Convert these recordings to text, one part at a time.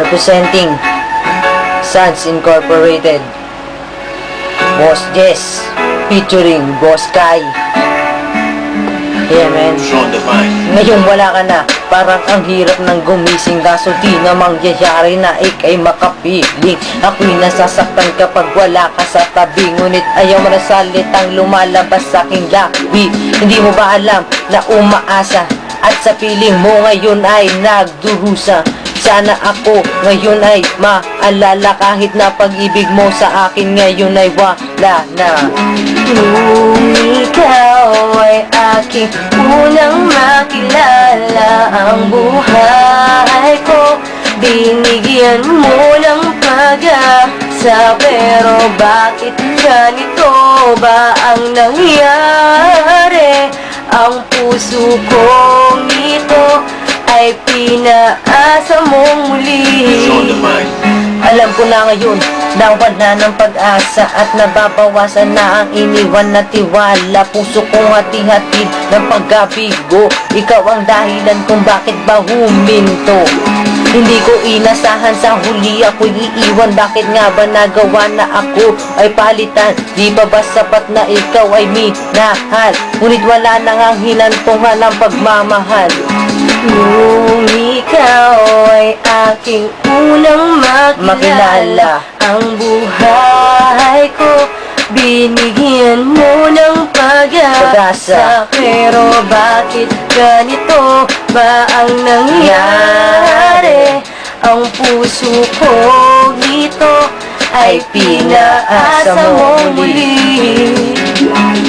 representing Sons Incorporated. Boss Jess, featuring Boss Kai. Yeah, man. Ngayon wala ka na, parang ang hirap ng gumising. Kaso di na mangyayari na ikay makapiling. Ako'y nasasaktan kapag wala ka sa tabi. Ngunit ayaw mo na salitang lumalabas sa aking labi Hindi mo ba alam na umaasa? At sa piling mo ngayon ay nagdurusa sana ako ngayon ay maalala kahit na pag-ibig mo sa akin ngayon ay wala na. Kung ikaw ay aking unang makilala. Ang buhay ko Binigyan mo ng pag-asa. Pero bakit ganito ba ang nangyari? Ang puso kong ito ay pinaasa mong muli. Alam ko na ngayon na wala ng pag-asa at nababawasan na ang iniwan na tiwala. Puso kong hati-hatid ng pagkabigo. Ikaw ang dahilan kung bakit ba huminto. Hindi ko inasahan sa huli ako'y iiwan. Bakit nga ba nagawa na ako ay palitan? Di ba ba sapat na ikaw ay minahal? Ngunit wala nang ang hinantungan ng pagmamahal. Nung ikaw aking unang makilala, Makilala. Ang buhay ko Binigyan mo ng pag-asa. Pero bakit ganito ba ang nangyari? Ang puso ko dito ay pinaasa mo muli ay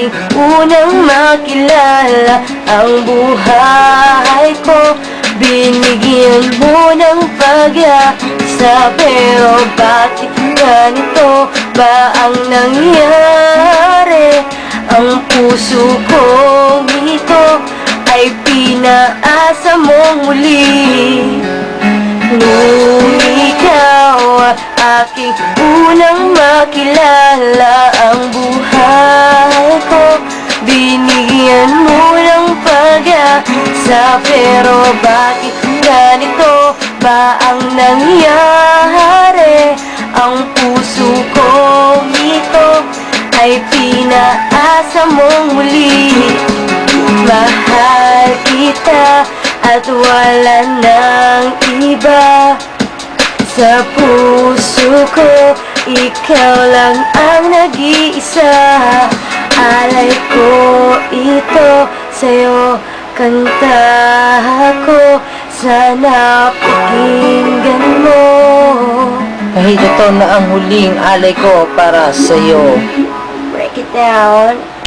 aking unang makilala Ang buhay ko. Binigyan mo ng pag-asa Pero bakit ganito? Ba ang nangyari? Ang puso ko ito ay pinaasa mo muli. Nung ikaw aking unang makilala ang buhay pag-asa Pero bakit ganito ba ang nangyari? Ang puso ko ito ay pinaasa mong muli. Mahal kita at wala nang iba. Sa puso ko, ikaw lang ang nag-iisa. Alay ko ito sa'yo, kanta ko Sana pakinggan mo. Kahit ito na ang huling alay ko para sa'yo. Break it down